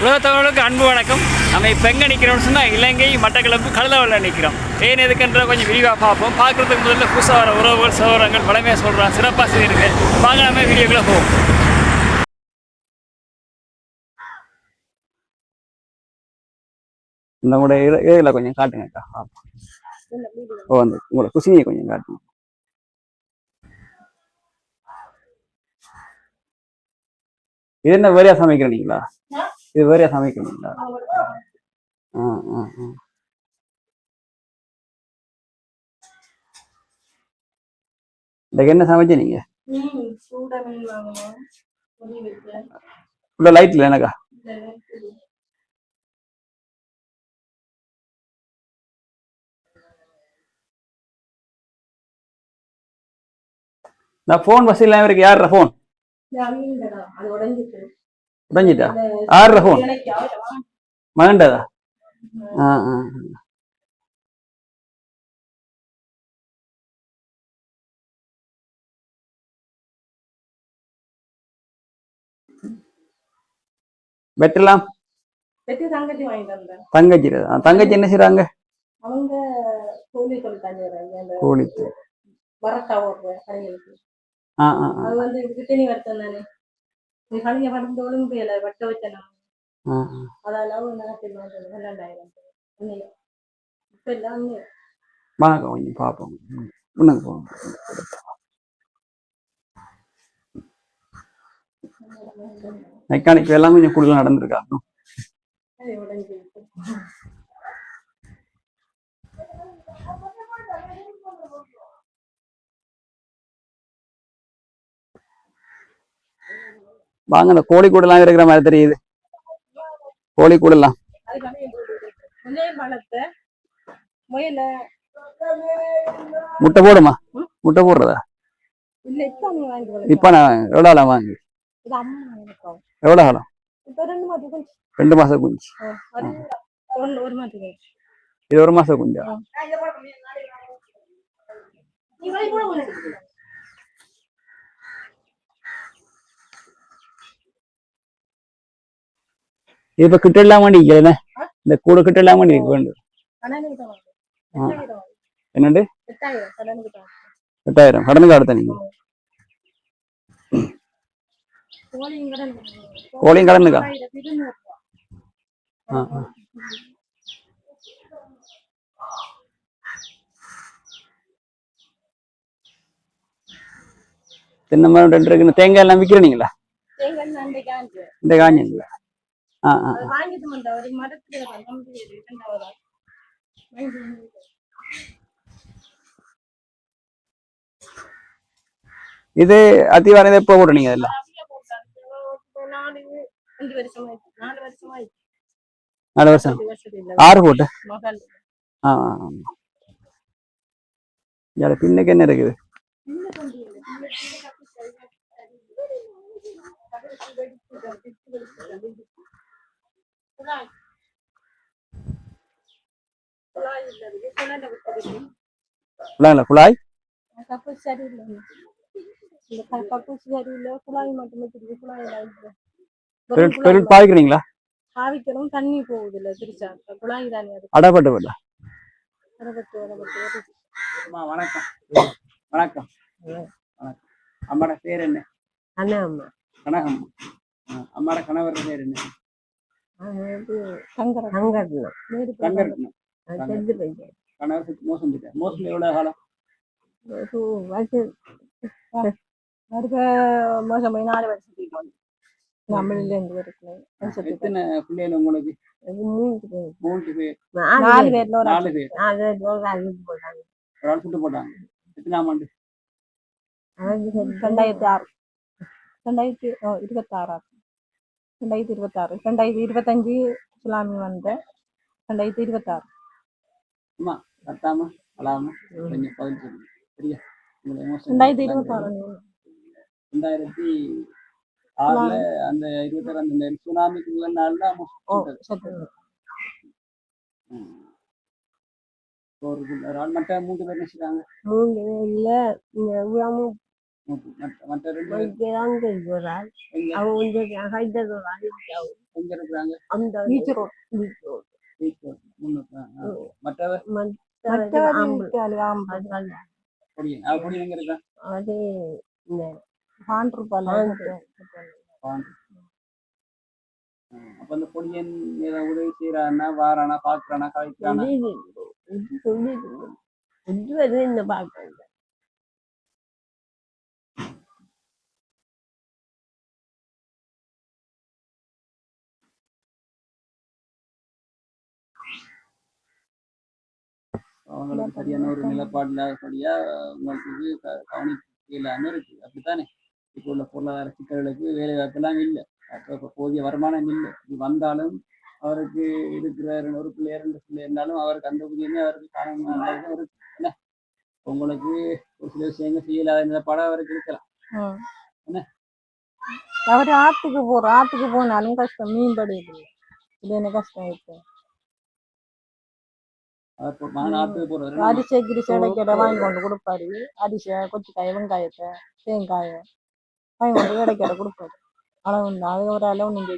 உலகத்தவர்களுக்கு அன்பு வணக்கம். நம்ம இப்போ எங்கே நிற்கிறோம்னு சொன்னால் இலங்கை மட்டக்களப்பு கடலவரில் நிற்கிறோம் ஏன் எதுக்குன்ற கொஞ்சம் விரிவாக பார்ப்போம். பார்க்குறதுக்கு முதல்ல புதுசாக வர உறவுகள் சௌரங்கள் பழமையாக சொல்கிறோம் சிறப்பாக செய்திருக்கு வாங்க நம்ம வீடியோக்குள்ளே போவோம். இந்த இதில் கொஞ்சம் காட்டுங்கக்கா. ஓ அந்த உங்களோட குசினியை கொஞ்சம் காட்டுங்க. இது என்ன வேறையா சமைக்கிறீங்களா? இது வேறையா சமைக்கிறீங்களா ஆ ஆ ஆ இந்த என்ன சமைச்ச நீங்க ம். உள்ள லைட்ல எனக்கா இந்த நேரத்துக்கு. நான் ஃபோன் வசதி இல்லாம இருக்கு யார ஃபோன் அது உடைஞ்சிட்டு. அவரை வாங்க. மகண்டதா ஆ ஆ பெட்டலாம் வெட்டி தங்கச்சி. தங்கச்சி என்ன அவங்க கூலி கொடுத்தாங்க அந்த கோழித்து வரட்டா ஓடுற கடைகளுக்கு ஆ ஆ ஆ, அது வந்து கிட்டனி வருத்தம் தானே நீ கடைங்க படுத்து ஒழுங்கு வெட்ட வச்சேன் ஆ ஆ. அதெல்லாம். ரெண்டாயிரம். இப்ப எல்லாமே வாங்க கொஞ்சம் பார்ப்போம் ம், முன்னுக்கு போங்க மெக்கானிக் எல்லாம் கொஞ்சம் கூடுதல் நடந்திருக்கா வாங்க அந்த கோழி கூடலாம் இருக்கிற மாதிரி தெரியுது. கோழி கூடலாம் முட்டை போடுமா? முட்டை போடுறதா? இப்ப நான் எவ்வளோ காலம் வாங்கி? இது எவ்வளோ காலம் ரெண்டு மாசம் குஞ்சு. இது ஒரு மாசம் குஞ்சா நீ வாங்கி கூட ஒண்ணு. இது இப்போ கிட்ட இல்லாம நிக்கல இந்த கூட கிட்ட இல்லாம நிக்க வேண்டும். என்னண்டு எட்டாயிரம் கடனுக்கு அடுத்த நீங்க கோழியும் கடனுக்கு. தென்னை மரம் ரெண்டு இருக்குன்னு தேங்காய் எல்லாம் விற்கிறீங்களா. இந்த காஞ்சிங்களா இது அத்திவாரம் எப்போ போடுறீங்க இதெல்லாம் நாலு வருஷம். ஆறு போட்டு. இயால பின்னுக்கு என்ன இருக்குது குழாய். குழாய் குழாய் கப்பு சரியில்லை இந்த க- கப்பு சரியில்லை குழாய் மட்டும் வச்சிருக்கு குழாய் பாவிக்கிறீங்களா பாவிக்கிறோம் தண்ணி போகுது இல்ல திருச்சா குழாய்? தானே அது அடப்பட்டு அம்மா வணக்கம். வணக்கம். வணக்கம் அம்மாட பேர் என்ன? அண்ணா அம்மா. அம்மாட கணவர் பேர் என்ன? தங்கர தங்கரண்ணா நேரு தங்கரத்னம். செஞ்சு பையன். கணவர் மோசம் போயிட்டார் மோசம் எவ்வளவு காலம்? வருக மோசம். போய் நாலு வருஷத்துக்கு நம்மளில இருந்து வரைக்கும் எத்தனை பிள்ளைகள் உங்களுக்கு? மூணு மூன்று பேர். நாலு பேர்ல ஒரு நாலு பேர். நாலு பேர் ஒரு அழிவு போட்டாங்க. ஒரு ஆள் சுட்டு போட்டாங்க. எத்தனாம் ஆண்டு? ரெண்டாயிரத்தி ஆறு. ரெண்டாயிரத்தி ஓ, இருபத்தாறா ரெண்டாயிரத்தி இருபத்தாறு. ரெண்டாயிரத்தி இருபத்தஞ்சு சுனாமி வந்த ரெண்டாயிரத்தி இருபத்தாறு. அம்மா கத்தாம அழாம கொஞ்சம் பதில் சொல்லுங்க சரியா? உங்களை emotion ரெண்டாயிரத்தி எல்லாம் இருபத்தாறு ரெண்டாயிரத்தி ஆறுல அந்த இருபத்தாறு அந்த சுனாமிக்கு முதல் நாள் தான் ஓ சரி. ஒரு ஒரு ஆள் மட்டும் மூன்று பேர் நினைச்சிட்டாங்க மூணு இல்ல அப்ப அந்த பொடியன் உதவி செய்யறானா வாரானா பாக்குறானா கலைக்கிறானா? சொல்லி இது இதுவரை இந்த பார்க்கல அவங்களுக்கு சரியான ஒரு நிலப்பாடு இல்லாதபடியா உங்களுக்கு இது கவனிக்க இல்லாம இருக்கு. அப்படித்தானே? இப்போ உள்ள பொருளாதார சிக்கல்களுக்கு வேலை வாய்ப்பெல்லாம் இல்லை. அப்போ இப்போ போதிய வருமானம் இல்லை. இது வந்தாலும் அவருக்கு இருக்கிற ஒரு பிள்ளை ரெண்டு பிள்ளை இருந்தாலும் அவருக்கு அந்த புதியமே அவருக்கு காரணமாக இருக்கு. என்ன? உங்களுக்கு ஒரு சில விஷயங்கள் செய்யலாத நிலப்பாடு அவருக்கு இருக்கலாம். என்ன? அவரு ஆத்துக்கு போற ஆத்துக்கு போனாலும் கஷ்டம். மீன் படையுது இது என்ன கஷ்டம் இருக்கு? அவர் இப்போ மகனாத்துக்கு போறாரு அரிசி கிரிசி இடைக்கிட வாங்கி கொண்டு கொடுப்பாரு. அரிசி கொச்சிக்காய் வெங்காயத்தை தேங்காயை வாங்கி கொண்டு இடைக்கிட கொடுப்பாரு. அளவு அது ஒரு அளவு நீங்க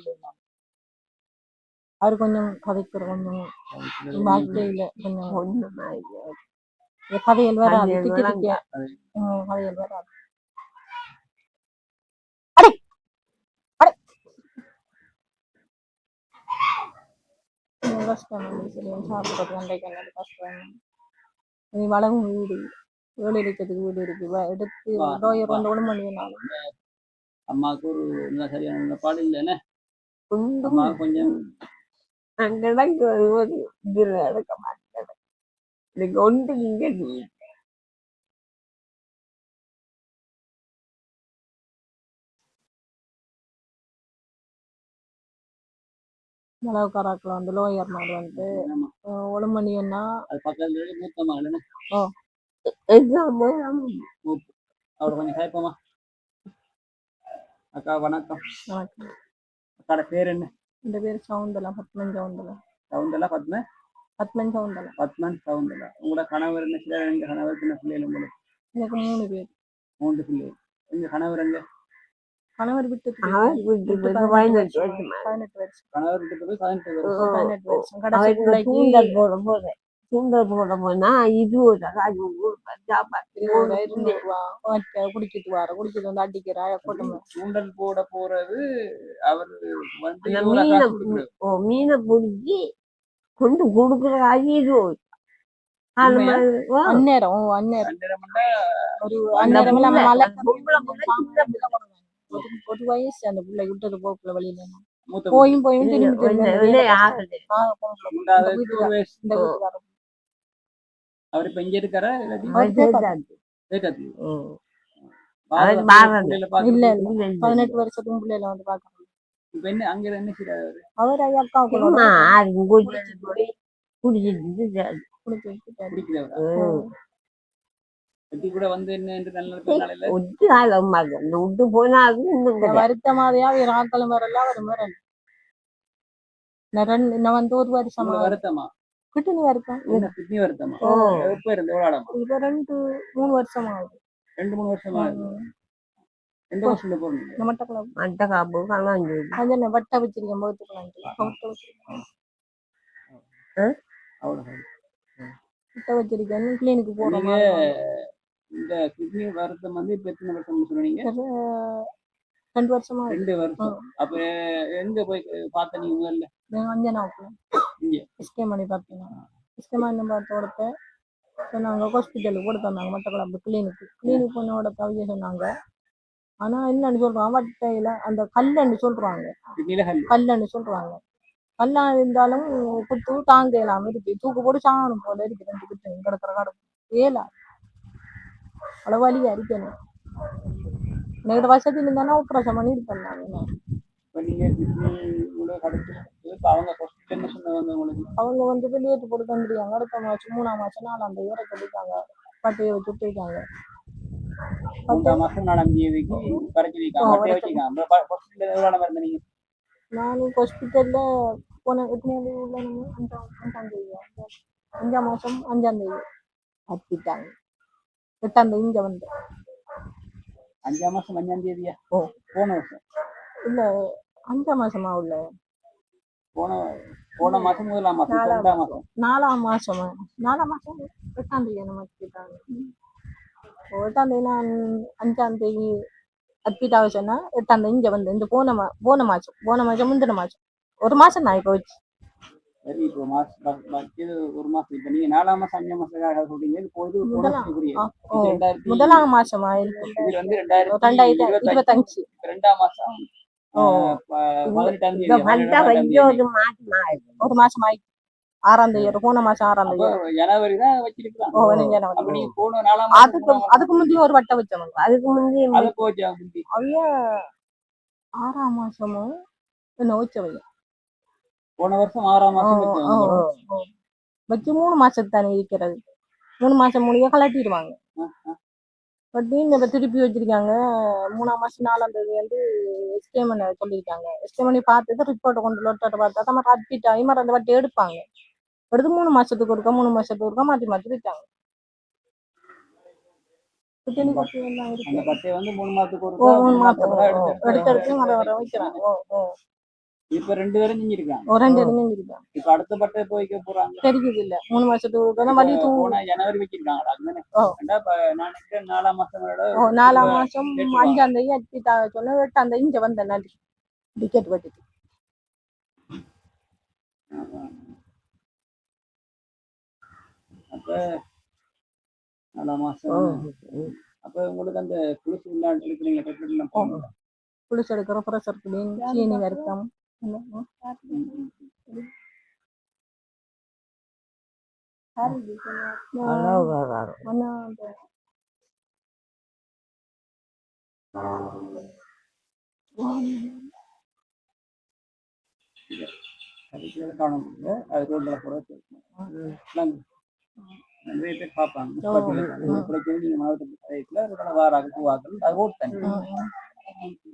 அவரு கொஞ்சம் கதைக்கிற கொஞ்சம் வாழ்க்கையில கொஞ்சம் கதைகள் வராது கதைகள் வராது கொஞ்சம் கஷ்டம் சரியா சாப்பிட்றது வெண்டைக்காய் நல்ல கஷ்டம் நீ வளவும் வீடு வீடு இருக்கிறதுக்கு வீடு இருக்கு. எடுத்து டோயர். வந்து ஒன்று பண்ணினாலும் அம்மாவுக்கு ஒரு நல்ல சரியான நிலப்பாடு இல்லைன்னு அம்மா கொஞ்சம் இதுல நடக்க மாட்டேன் எனக்கு ஒன்று இங்க மிளகு கராக்கில் வந்து லோயர் மாதிரி வந்து ஒழுமணியன்னா அது பக்கத்துல இருக்கு மூத்த மகள் எக்ஸாம் அவரை கொஞ்சம் கேட்போமா அக்கா வணக்கம். வணக்கம். அக்காட பேர் என்ன? இந்த பேர் சவுந்தலா பத்மன் சவுந்தலா. சவுந்தலா பத்ம பத்மன் சவுந்தலா. பத்மன் சவுந்தலா. உங்களோட கணவர் என்ன? சில ரெண்டு கணவர் சின்ன பிள்ளைகள் உங்களுக்கு? எனக்கு மூணு பேர். மூன்று பிள்ளைகள். எங்க கணவர் எங்க? கணவர் விட்டு விட்டு பதினெட்டு வருஷமா பதினெட்டு வருஷம். கணவர் கிட்ட போய் பதினெட்டு வருஷம். கடைசி பிள்ளைக்கு தூண்டல் போட போறேன் தூண்டல் போட போனா ரூபா மற்ற குடிச்சிட்டு வர குடிச்சிட்டு வந்து அடிக்கிற கொட்டணும் தூண்டல் போட போறது அவர் வந்து மீனை பிடிச்சி கொண்டு கொடுக்குற ஓ, அந்நேரம் அந்நேரம். ஒரு அந்நேரம் இல்லாம மழை வயசு அந்த பிள்ளை விட்டது வெளியில மூத்த போயும் போயும் அவர் இப்ப இங்க இருக்காரா. பதினெட்டு வருஷத்துக்கு பிள்ளைல வந்து செய்யறாரு அவர்? ஐயா குடிச்சிட்டு வெட்டி கூட வந்து என்ன என்று நல்ல பிறநாளில் ஒட்டு காலம் மகன் இந்த விட்டு போனாலும் இன்னும் இந்த கிடையாது. வருத்த மாதிரியா வேற ஆக்களும் வரல நான் வந்து ஒரு வருஷமா? வருத்தமா? கிட்டனி வருத்தம். என்ன கிட்னி வருத்தமா? ஓ. எப்ப இருந்து ஆடமா இப்ப ரெண்டு மூணு வருஷம் ஆகுது. ரெண்டு மூணு வருஷமா இருக்கு. எந்த வருஷத்துல போறீங்க மட்டக்களப்பு மட்டை காப்பு கலாஞ்சு அஞ்சனை வட்ட வச்சிருக்கேன் வச்சிருக்கேன். அவ்வளவு வட்ட வச்சிருக்கேன் கிளினிக்கு போற நீங்க மாதிரி இந்த கிட்னி வருத்தம் வந்து இப்ப எத்தனை வருஷம் சொன்னீங்க? ரெண்டு வருஷமா. ரெண்டு வருஷம். அப்ப எங்க போய் பார்த்த நீங்க முதல்ல? நான் அஞ்சனாவுக்குள்ள இங்க. எஸ்கே மணி பார்த்தீங்கன்னா எஸ்கே மணி பார்த்தோடத்த சொன்னாங்க. ஹாஸ்பிட்டலுக்கு கூட தந்தாங்க. மட்டக்களப்பு கிளினிக்கு. கிளினிக் பொண்ணோட தவிய சொன்னாங்க. ஆனா என்னன்னு சொல்றாங்க வட்டையில அந்த கல்லுன்னு சொல்றாங்க. கல்லுன்னு சொல்றாங்க. கல்லா இருந்தாலும் குத்து தாங்க இல்லாம இருக்கு. தூக்கு போட்டு சாகணும் போல இருக்கு. ரெண்டு கிட்ட கிடக்குற கடப்பு ஏலா. வலியா இருக்கணும் என்கிட்ட வசதி இருந்தானா ஆப்ரேஷன் பண்ணி பண்ணாங்க கிடைச்சு இப்ப அவங்க வந்து வெளியேற்று போட்டு தந்துருக்காங்க அடுத்த மாசம் மூணாம் மாசம் நாலாம் தேதி வரை கொடுத்தாங்க பட்டையை வச்சு விட்டுருக்காங்க மூன்றாம் மாசம் நாலாம் தேதிக்கு ஹாஸ்பிட்டல்ல போன எத்தனை உள்ள அஞ்சாம் தேதி அஞ்சாம் மாசம் அஞ்சாம் தேதி அப்பிட்டாங்க எட்டாம் தேதி இங்க வந்து. அஞ்சாம் மாசம் அஞ்சாம் தேதியா? ஓ. போன வருஷம். இல்ல அஞ்சாம் மாசமா உள்ள? போன போன மாசம் முதலாம் நாலாம் ரெண்டாம் மாசம். நாலாம் மாசமா? நாலாம் மாசம் எட்டாம் தேதி என்ன கேட்டாங்க. எட்டாம் தேதி நான் அஞ்சாம் தேதி அட்மிட் ஆக சொன்னா எட்டாம் தேதி இங்க வந்து இந்த போன மா போன மாசம் போன மாசம் முந்தின மாசம். ஒரு மாசம் நான் இப்போ வச்சு. சரி இப்போ ஒரு மாசம். இப்ப நீங்க நாலாம் மாசம் அஞ்சாம் மாசம் சொல்றீங்க. இப்போ இது போன முதலாம். மாசமா? இது வந்து ரெண்டாயிரத்தி இருபத்தஞ்சு. ரெண்டாம் மாசம். ஒரு மாசம் ஆயிடுச்சு ஆறாம் தேதி போன மாசம் ஆறாம் தேதி. ஜனவரி தான் அதுக்கு அதுக்கு முந்தைய ஒரு வட்டம் வச்சவங்க அதுக்கு அவைய ஆறாம் மாசமும் வச்சவைய போன வருஷம் ஆறாம் மாசம். வச்சு மூணு மாசத்துக்கு தானே இருக்கிறது. மூணு மாசம் முடிய கலட்டிடுவாங்க பட் திருப்பி வச்சிருக்காங்க. மூணாம் மாசம் நாலாம் தேதி வந்து எஸ்கேம் பண்ண சொல்லியிருக்காங்க. எஸ்கேம் பண்ணி ரிப்போர்ட்டை கொண்டு லொட்டாட்ட பார்த்தா நம்ம அட்மிட் ஆகி மறு அந்த வட்டி எடுப்பாங்க. எடுத்து மூணு மாசத்துக்கு ஒருக்கா மூணு மாசத்துக்கு ஒருக்கா. அந்த பட்டையை வந்து மூணு மாசத்துக்கு எடுத்து வர வர வைக்கிறாங்க இப்ப ரெண்டு பேரும் செஞ்சிருக்காங்க ஒரு ரெண்டு இடமே இருக்காங்க இப்ப அடுத்த பட்டை போய் வைக்க போறாங்க தெரியுது இல்ல மூணு மாசத்துக்கு தூ போன ஜனவரி வச்சிருக்காங்க அதுதானே நான் நினைக்கிறேன் நாலாம் ஓ, நாலாம் மாசம்? அஞ்சாம் தேதி ஆக சொன்ன எட்டாம் தேதி இங்க வந்தேன் நான் டிக்கெட் வெட்டிட்டு அப்ப நாலாம் மாசம் அப்ப உங்களுக்கு அந்த குளிச்சு விளையாண்டு இருக்கிறீங்களா. குளிச்சு எடுக்கிற ப்ரெஷர் கிளீன் சீனி வரைக்கும் அதுக்கு மேல காண அது ரோட்ல போற நிறைய பேர் பார்ப்பாங்க மாவட்டத்தில் வாராக பூவாக்கள் அது தண்ணி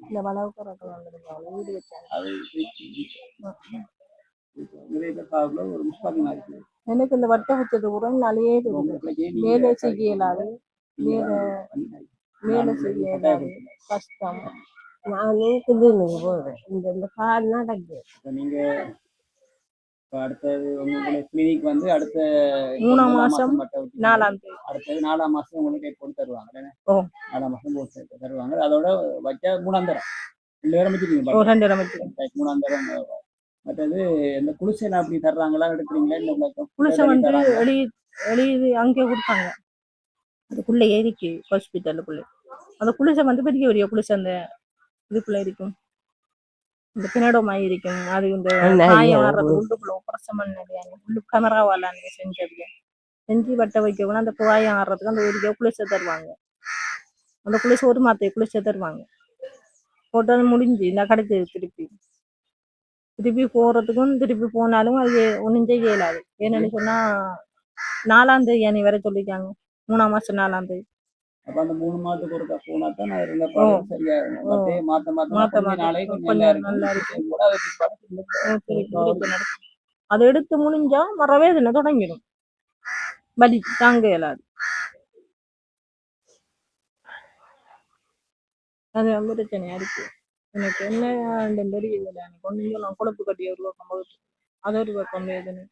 இந்த வளவுக்கு வந்துருக்காங்க வீடு வச்சாங்க எனக்கு இந்த வட்டை வச்சது நீங்க வேலை செய்ய இயலாது. வேலை. வேலை செய்ய இயலாது. கஷ்டம். கிளினிக்கு போறேன் இந்த இந்த கால் நடக்கு இப்ப அடுத்தது உங்களுடைய கிளினிக் வந்து அடுத்த மூணாம் மாசம் நாலாம் தேதி. அடுத்தது நாலாம் மாசம் உங்களுக்கு போட்டு தருவாங்க. நாலாம் மாசம் போட்டு தருவாங்க. அதோட வச்சா மூணாம் தரம். ரெண்டு பேரும் வச்சுக்கீங்க. ஒரு ரெண்டு இடம் வச்சு பாட்டு. மூணாம் தரம் மற்றது இந்த குளிசை அப்படி தர்றாங்களா எடுக்கிறீங்களா இந்த உங்களுக்கு குளிசை வந்து? வெளி வெளியே அங்கே கொடுப்பாங்க. அதுக்குள்ள ஏரிக்கு ஹாஸ்பிட்டலுக்குள்ள அந்த குளிசை வந்து பெரிய பெரிய குளிசை அந்த இதுக்குள்ள இருக்கும். இந்த பின்னடமாய் இருக்கும் அது இந்த காயம்? வர்றது உள்ளுக்குள்ள பிரசம் பண்ணது. உள்ளு கேமராவால செஞ்சது. செஞ்சு வட்ட வைக்கணும் அந்த காயம் ஆடுறதுக்கு அந்த ஒரு குளிசை தருவாங்க. அந்த குளிசை ஒரு மாத்தைய குளிசை தருவாங்க. போட்டது முடிஞ்சு இந்த கிடைச்சது திருப்பி. திருப்பி போறதுக்கும் திருப்பி போனாலும் அது ஒன்றும் செய்ய இயலாது ஏன்னு சொன்னா நாலாம் தேதி அணி வர சொல்லிருக்காங்க மூணாம் மாசம் நாலாம் தேதி. அப்ப அந்த மூணு மாதத்துக்கு ஒருக்கா போனா தான் நான் இருந்த பாடம் சரியா. அப்படியே மாத்த மாத்த மாத்த நாளைக்கு நல்லா அது எடுத்து முடிஞ்சா வர வேதனை தொடங்கிடும். வலி தாங்க இயலாது. அது பிரச்சனையா இருக்கு எனக்கு என்ன தெரியல எனக்கு ஒன்றும் நான் கொழுப்பு கட்டி ஒரு பக்கம் போகுது அது ஒரு பக்கம் வேதனை.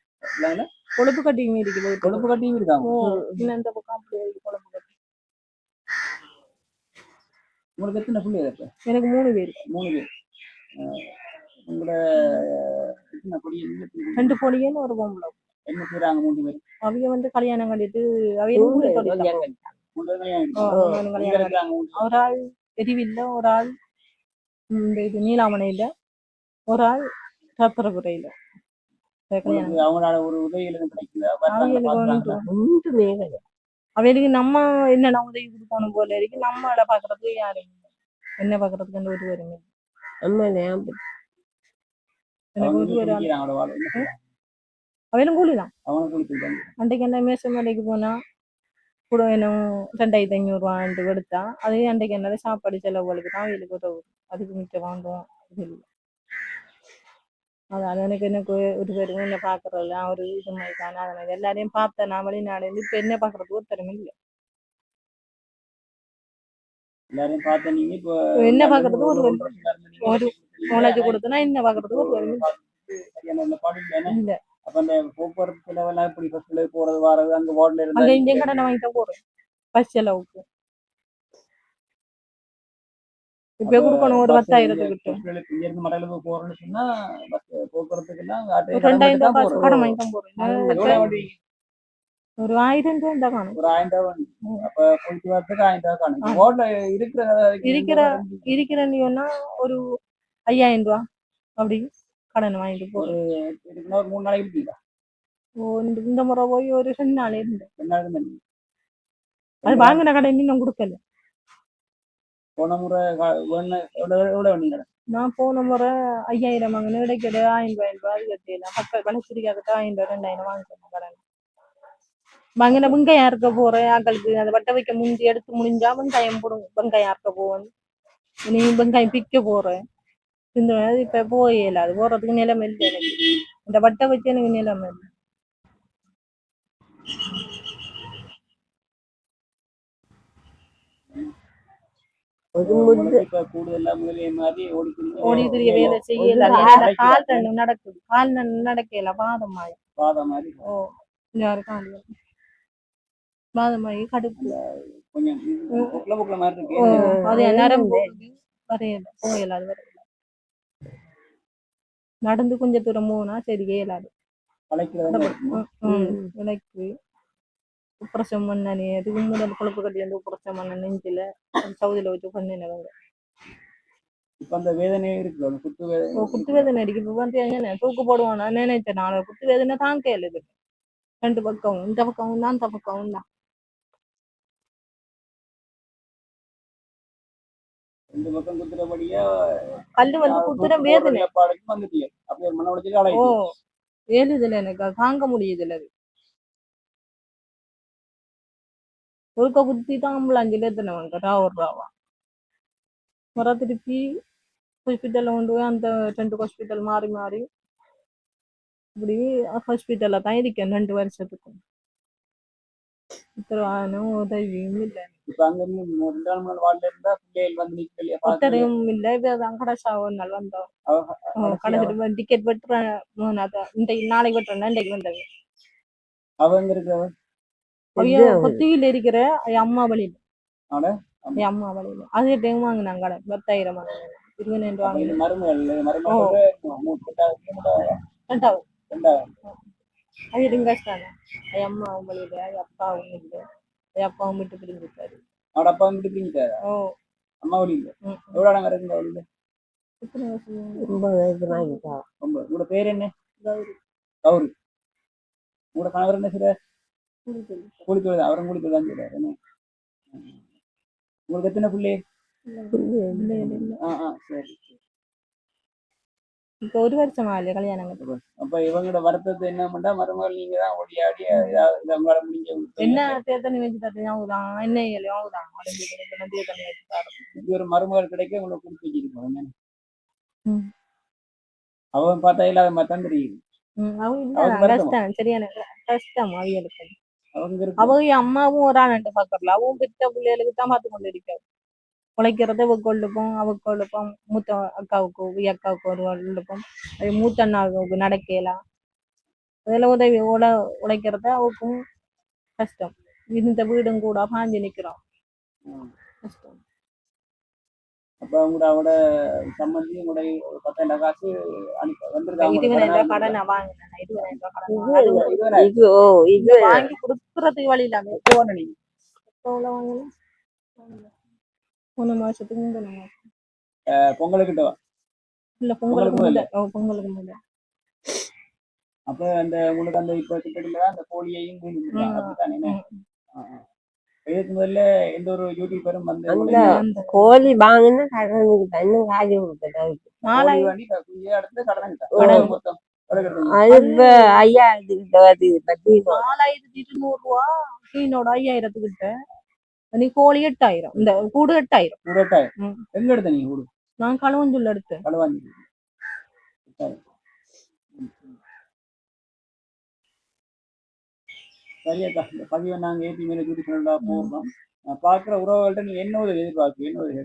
கொழுப்பு கட்டி மீறிக்கு போகுது கொழுப்பு கட்டியும் இருக்காங்க இன்னும் இந்த பக்கம் அப்படியே கொழுப்பு கட்டி. உங்களுக்கு எத்தனை பிள்ளைகள் இப்ப? எனக்கு மூணு பேர். மூணு பேர். உங்களோட எத்தனை? ரெண்டு பொடியன்னு ஒரு பொம்பளை. என்ன செய்றாங்க மூணு பேர்? அவிய வந்து கல்யாணம் கட்டிட்டு தொழில் தான். மூணு கல்யாணம்? ஒரு ஆள் எரிவில்ல ஒரு ஆள் இந்த இது நீலாமணையில ஒரு ஆள் சத்திரபுரையில. அவங்களால ஒரு உதவிகள் எதுவும் கிடைக்குதா வர்றாங்க, அவங்களுக்கு பார்க்கறாங்களா? வந்து ஒன்றுமே கிடையாது அவங்களுக்கு நம்ம என்னென்ன உதவி கொடுக்கணும் போல இருக்கு நம்மளை பாக்குறதுக்கு யாரும் இல்லை. என்ன பாக்குறதுக்கு அந்த ஒரு வருமே நம்ம ஞாபகம் எனக்கு அவங்க ஒரு ஒரு ஆள் குடிக்கிறாங்களோ, வாழ் என்ன செய்றாங்க? அவளும் கூலி தான் அவங்க குளிக்கிறாங்க அன்றைக்கு என்ன மேசம் வேலைக்கு போனா கூட வேணும் ரெண்டாயிரத்தி ஐநூறுவான்ட்டு எடுத்தா அதே அன்றைக்கு என்ன சாப்பாடு செலவுகளுக்கு தான் அவங்களுக்கு உதவு அதுக்கு மிச்சம் வாங்குவோம் அதான் எனக்கு எனக்கு ஒரு பேரும் என்ன பாக்குறதுல ஒரு இது மாதிரி தானே அதனால எல்லாரையும் பார்த்தேன் நான் வெளிநாடு இருந்து இப்ப என்ன பாக்குறதுக்கு ஒருத்தரும் இல்லை எல்லாரையும் பார்த்த நீங்க இப்போ என்ன பார்க்கறதுக்கு ஒரு. ஒரு நாலேஜ் கொடுத்தனா என்ன பாக்குறதுக்கு ஒரு இல்ல அப்ப அந்த போக்குவரத்து செலவெல்லாம் இப்படி பஸ்ல போறது வர்றது அங்க வார்டுல இருந்தா இங்க கடனை வாங்கி தான் போறேன் பஸ் செலவுக்கு இப்ப கொடுக்கணும் ஒரு பத்தாயிரத்துக்கிட்ட இங்க இருந்து மடலுக்கு போறோம்னு சொன்னா போக்குவரத்துக்கு ரெண்டாயிரம் ரூபாய் காசு கடன் வாங்கி தான் வண்டி? ஒரு ஆயிரம் ரூபாய் தான் காணும். ஒரு ஆயிரம் ரூபாய். அப்ப போயிட்டு வரதுக்கு ஆயிரம் ரூபாய் காணும். வார்டுல இருக்கிற இருக்கிற- இருக்கிற நீன்னா ஒரு ஐயாயிரம் ரூபாய் அப்படி கடன் வாங்கிட்டு போறேன் இருக்குன்னா ஒரு மூணு நாளைக்கு இருக்கீங்களா ஓ இந்த- இந்த முறை போய் ஒரு ரெண்டு நாள் இருந்து. ரெண்டு நாள் தான் அது வாங்கின கடன் இன்னும் கொடுக்கல. போன முறை கா- எவ்வளவு வந்தீங்க நான் போன முறை ஐயாயிரம் வாங்கினேன். இடைக்கிட ஆயிரம் ரூபாய் ரூபாய் அது கட்டிடலாம் பக்கம் வளர்ச்சிக்காக்கிட்ட ஆயிரம் ரூபாய் ரெண்டாயிரம் வாங்கிக்கணும் கடன். வாங்கின வெங்காயம் இருக்க போறேன். ஆக்களுக்கு அந்த வட்டை வைக்க முடிஞ்சு எடுத்து முடிஞ்சா வெங்காயம் போடும் வெங்காயம் இருக்க போவேன். நீ வெங்காயம் பிக்க போறேன். இந்த மாதிரி இப்ப போயில. அது போறதுக்கு நிலைமை இல்லை எனக்கு. இந்த வட்ட வச்சு எனக்கு நிலைமை இல்லை ஒரு உங்களுக்கு முத்து இப்ப கூடுதலா முதலே மாதிரி ஓடிக்கிறீங்க ஓடி திரிய வேலை செய்யல. ஒரு ஏன்னா ஆள் கால் ரெண்டு நடக்குது. கால் ரெண்டு நடக்கல. பாதமாயி பாதை மாதிரி ஓ யாரு கால் பாதமாயி கடுப்பு. கொஞ்சம் அது வரையல. அது வரையல. நடந்து கொஞ்சம் தூரம் போனா சரி இயலாது பழைக்கிறது விலைக்கு உப்புரசம் மண்ணனி அதுக்கு முதல் கொழுப்பு கட்டி வந்து உப்புரசம் மண்ண நெஞ்சில சவுதியில வச்சு பண்ணினவங்க இப்ப அந்த வேதனை இருக்கு அந்த குத்து வேதனை குத்து வேதனை அடிக்கு இப்ப வந்து என்ன தூக்கு போடுவானா நினைச்சேன் நான் குத்து வேதனை தாங்க இது ரெண்டு பக்கம் இந்த பக்கம் தான் அந்த பக்கம் தான் ரெண்டு பக்கம் குத்துறபடியா கல்லு வந்து குத்துற வேதனை பாடுக்கு வந்துட்டீங்க அப்படி ஒரு மன உடைச்சு ஓ அலையுது ஏழுதுல எனக்கு தாங்க முடியுதுல அது ஒருக்க குத்தி தான் அம்புலஞ்சில் எத்தனவங்க ராவர் ராவா வர திருப்பி ஹாஸ்பிட்டலில் கொண்டு போய் அந்த ரெண்டு ஹாஸ்பிட்டல் மாறி மாறி இப்படி ஹாஸ்பிட்டலில் தான் இருக்கேன் ரெண்டு வருஷத்துக்கு. உத்தரவாதம் உதவியும் இல்லை. மூணு ஒத்தரையும் இல்லை. இப்போ தான் கடைசா ஒரு நாள் வந்தோம் கடைசிட்டு டிக்கெட் வெட்டுறேன். இன்றைக்கு நாளைக்கு வெட்டுறேன் இன்றைக்கு வந்தது. அவங்க இருக்கிறவ அவைய கொத்தியில் இருக்கிற என் அம்மா வழியில? என் அம்மா வழியில. அதே டைம் வாங்கினாங்க கடை. பத்தாயிரம் வாங்கினாங்க இருபதாயிரம் அப்ப வாங்கினாங்க அது இருங்க கஷ்டம் என் அம்மா வழியில என் அப்பாவும் இல்லை என் அப்பாவும் விட்டு பிரிஞ்சுட்டாரு அவட அப்பா வந்துட்டு பிரிஞ்சுட்டாரா ஓ. அம்மா வழியில. ம், ம். எவ்வளவு நாங்க இருக்கு வழியில? ஒன்பது வயசு வாங்கிட்டா. ரொம்ப உங்களோட பேர் என்ன? கௌரி. கௌரி. உங்களோட கணவர் என்ன செய்யறாரு புரியுது. கூலி தொழில் அவரும் கூலி தொழில் தான் ம். உங்களுக்கு எத்தனை பிள்ளை? இல்லை, இல்லை, இல்லை. ஆ ஆ சரி இப்ப ஒரு வருஷம் ஆகல கல்யாணம்? கட்டி. அப்ப இவங்களோட வருத்தத்தை என்ன பண்ணா மருமகள் நீங்க தான் ஓடியாடி உங்களால முடிஞ்ச என்ன தேர்தல் வச்சு தரேன் அவங்கதான் என்ன இல்லை அவங்கதான் அடைஞ்சு தேர்தல் வச்சு தரேன் இப்படி ஒரு மருமகள் கிடைக்க உங்களுக்கு கொடுத்து வச்சிருக்கோம் என்ன? ம். அவன் பார்த்தா இல்லாத மாதிரி தான் தெரியுது. சரியான கஷ்டம். அவியலுக்கு அவங்க அம்மாவும் ஒரு ஆண்டு பாக்கறல. அவன் பெற்ற பிள்ளைகளுக்கு தான் பார்த்து கொண்டு இருக்காரு உழைக்கிறத அவ கொள்ளுப்போம் அவ கொள்ளுப்போம் மூத்த அக்காவுக்கு உய அக்காவுக்கு ஒரு கொள்ளுப்போம் அது மூத்த அண்ணாவுக்கு நடக்கலாம் அதில் உதவி உழ உழைக்கிறத அவக்கும் கஷ்டம். இந்த வீடும் கூட பாஞ்சு நிக்கிறோம். ம். கஷ்டம். அப்ப உங்களோட அவட சம்பந்தி உங்களுடைய பத்தாயிரம் காசு அனுப்ப வந்திருக்காங்க இருபதாயிரம் ரூபாய். கடன் வாங்கினேன். இருபதாயிரம் ரூபாய் இது வாங்கி கொடுக்கறதுக்கு வழி இல்லாம போன நீங்க எவ்வளோ வாங்கினேன்? மூணு மாசத்துக்கு முந்தின மாசம் அஹ் பொங்கலுக்கிட்ட வா. இல்ல பொங்கலுக்கு அப்ப அந்த உங்களுக்கு அந்த இப்ப கிட்டத்தட்ட அந்த கோழியையும். அப்படித்தானே. இதுக்கு முதல்ல எந்த ஒரு யூடியூபரும் வந்து கோழி வாங்கினா கடனுக்கு இன்னும் காலி கட்டுறீங்க? அது இப்ப ஐயாயிரத்துக்கிட்ட வருது பத்தி நாலாயிரத்தி இருநூறு ரூபா சீனோட ஐயாயிரத்துக்கிட்ட நீ கோழி எட்டாயிரம் இந்த கூடு எட்டாயிரம் கூட எட்டாயிரம். ம். எங்க எடுத்த நீங்க கூடு நான் களவஞ்சுள்ள எடுத்தேன் களவாஞ்சி எட்டாயிரம். ம், ம். சரி இந்த பதிவை நாங்க ஏற்றி மேலே யூடியூப் சேனல்ல போடுறோம் பார்க்குற உறவுகள்கிட்ட நீ என்ன உதவி எதிர்பார்க்கு என்ன உதவி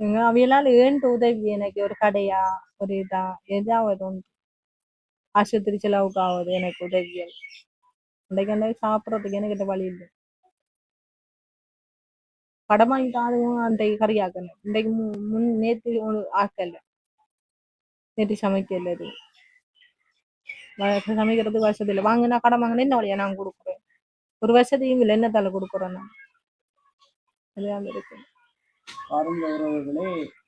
எங்க அவையெல்லாம் ஏன்ட்டு உதவி எனக்கு ஒரு கடையா? ஒரு இதா? எதாவது ஒன்று. ஆஸ்பத்திரி செலவுக்கு ஆகுது எனக்கு உதவியல் இன்றைக்கு அந்த சாப்பிட்றதுக்கு எனக்கு வழி இல்லை. படம் வாங்கிட்டாலும் அன்றைக்கு கறி ஆக்கணும் இன்றைக்கு முன் நேற்று ஆக்கலை. நேற்று சமைக்கல இது சமைக்கிறதுக்கு வசதி இல்லை. வாங்கினா கடன் வாங்கினா என்ன வழியா நான் கொடுக்குறேன்? ஒரு வசதியும் இல்லை. என்ன தலை நான் அதுதான் இருக்கு. பாருங்க உறவுகளே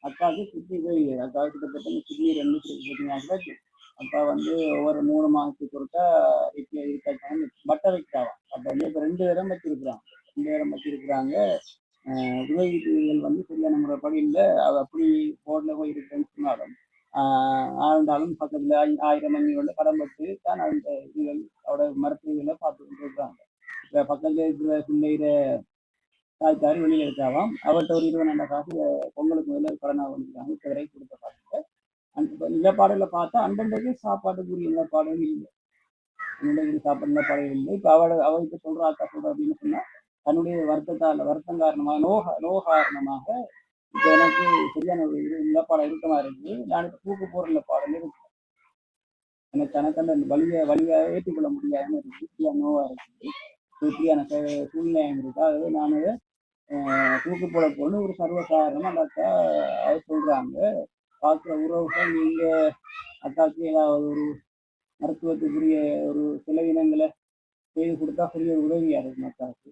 அக்காவுக்கு கிட்னி போய் அக்கா கிட்டத்தட்ட கிட்னி ரெண்டு கிட்னி அக்கா வந்து ஒவ்வொரு மூணு மாதத்துக்கு ஒருக்கா வீட்டில் இருக்காங்க. பட்டை வைக்காவா பட்டை வந்து இப்போ ரெண்டு பேரும் வச்சிருக்கிறாங்க. ரெண்டு பேரும் வச்சிருக்கிறாங்க. ஆஹ் உதவிகள் வந்து சரியான முறைப்படி இல்லை. அது அப்படி போர்டில் போய் இருக்குன்னு சொன்னாலும் ஆஹ் ஆண்டாலும் பக்கத்தில் ஆயிரம் மணிகளோட கடன் பட்டு தான் அந்த இதுகள் அவரோட மருத்துவர்களை பார்த்து கொண்டு இருக்கிறாங்க இப்போ பக்கத்தில் இருக்கிற பிள்ளைகிற தாய்க்காரி வெளியில் இருக்காவாம் அவர்கிட்ட ஒரு இருபதாயிரம் காசு பொங்கலுக்கு முதல்ல கடனாக வந்துருக்காங்க இப்போ வரைக்கும் கொடுத்த காசுல அந்த இப்ப பார்த்தா அண்டண்டைக்கு சாப்பாட்டுக்குரிய நிலப்பாடுகள் இல்லை. அண்டண்டைக்கு சாப்பாடு நிலப்பாடுகள் இல்லை. இப்போ அவளை அவ இப்போ சொல்றா அக்கா அப்படின்னு சொன்னா தன்னுடைய வருத்தத்தால் வருத்தம் காரணமாக நோக நோக காரணமாக இப்போ எனக்கு சரியான ஒரு இது நிலப்பாடம் இருக்கமா இருக்கு. நான் இப்போ தூக்கு போகிற நிலப்பாடம் இருக்கு. எனக்கு தனக்கு அந்த வழியை வழியை ஏற்றுக்கொள்ள முடியாதுன்னு இருக்கு நோவாக நோவா இருக்குது இப்படியான சூ- சூழ்நிலையும் இருக்கு. ஆகவே நான் ஆஹ் தூக்கு போட ஒரு சர்வசாதாரணமாக அந்த அக்கா அது சொல்றாங்க. பார்க்குற உறவுகள் நீங்க அக்காக்கு ஏதாவது ஒரு மருத்துவத்துக்குரிய ஒரு செலவினங்களை செய்து கொடுத்தா பெரிய ஒரு உதவியா இருக்கும் அக்காவுக்கு.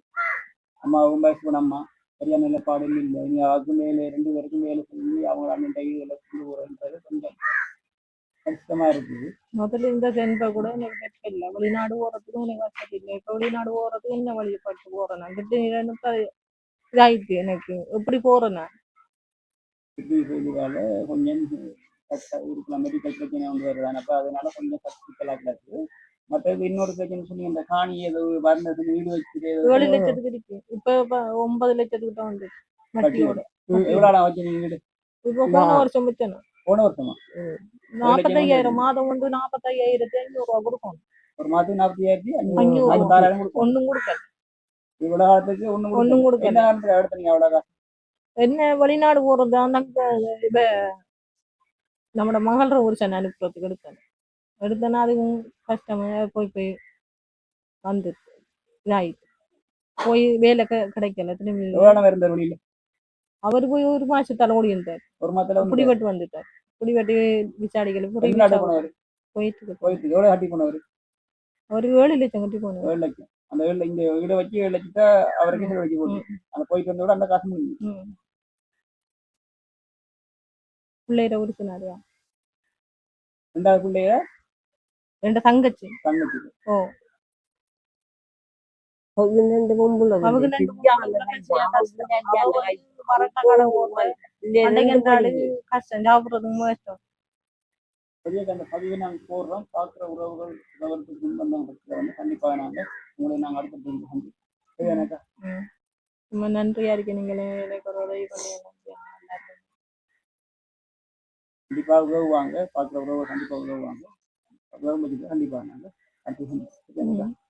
அம்மா ரொம்ப வயசு அம்மா சரியான நிலைப்பாடு இல்லை. நீ அவருக்கு மேலே ரெண்டு பேருக்கும் மேலே சொல்லி அவங்க அந்த கைகளை கொண்டு போறன்றது கொஞ்சம் கஷ்டமா இருக்குது. முதல்ல இந்த சென்பை கூட எனக்கு வெட்கம் இல்லை வெளிநாடு போறதுக்கும் எனக்கு வசதி இல்லை இப்போ வெளிநாடு போறதுக்கு என்ன வழிபட்டு போறேன்? நான் எனக்கு இதாயிட்டு எனக்கு. எப்படி போறேன் நான்? கொஞ்சம் இருக்கலாம் மெடிக்கல் பிரச்சனை ஒன்று வருதானப்ப அதனால கொஞ்சம் கஷ்டத்தலாக கிடக்கு. மற்றது இன்னொரு பிரச்சனை சொல்லி இந்த காணி ஏதோ வர்ணது வீடு வச்சுட்டு ஏழு லட்சத்துக்கு இருக்கு. இப்ப ஒன்பது லட்சத்துக்கிட்ட வந்து எவ்வளோ வச்சு வீடு? இப்ப போன வருஷம் வச்சேன் போன வருஷமா? நாற்பத்தையாயிரம் மாதம் வந்து நாற்பத்தையாயிரத்தி ஐநூறு ரூபா கொடுக்கணும். ஒரு மாதத்துக்கு நாற்பத்தி அஞ்சூறு. அஞ்சூறு நாற்பத்தாறாயிரம் கொடுக்கும் ஒண்ணும் கொடுக்கல. இவ்வளோ காலத்துக்கு ஒன்றும் ஒண்ணும் கொடுக்கல. என்ன எடுத்தீங்க அவ்வளோ காசு என்ன வெளிநாடு போறது அந்த இத நம்மட மகள ஒரு சென்னை அனுப்புறதுக்கு எடுத்தேன். எடுத்தேன்னா அதுவும் கஷ்டமா போய் போய் வந்து இதாயிட்டு. போய் வேலை கிடைக்கல திரும்பி எவ்வளோ நேரம் இருந்த வழியில் அவர் போய் ஒரு மாசத்தால ஓடி இருந்தார் ஒரு மாதத்துல வந்து குடிவெட்டு வந்துட்டார். குடிவெட்டு விசாரிக்கல போயிட்டு. போயிட்டு எவ்வளோ கட்டி போனவர்? ஒரு ஏழு லட்சம் கட்டி போனோம் ஏழு லட்சம். அந்த ஏழு இந்த வீடை வச்சு ஏழு லட்சத்தை அவருக்கு செலவு வச்சு போட்டு. அந்த போயிட்டு வந்த விட அந்த காசு முடிஞ்சு. பிள்ளைகிட்ட உறுப்பினாரு ரெண்டாவது பிள்ளைய ரெண்டு தங்கச்சி. தங்கச்சி ஓ. அந்த ஆளு கஷ்டம் சாப்பிடுறதுக்கு கஷ்டம் பெரிய அந்த பதிவை நாங்கள் போடுறோம் பார்க்குற உறவுகள் உறவுகளுக்கு முன்பந்தம் பட்சத்தில் வந்து கண்டிப்பாக நாங்கள் உங்களை நாங்கள் அடுத்த சந்திப்போம் ரொம்ப நன்றியா இருக்கு நீங்களே எனக்கு ஒரு உதவி பண்ணி கண்டிப்பாக உதவுவாங்க பார்க்குற உறவு கண்டிப்பாக உதவுவாங்க உதவும் பட்சத்தில் கண்டிப்பாக நாங்கள் அடுத்து சந்திப்போம் சரி எனக்கா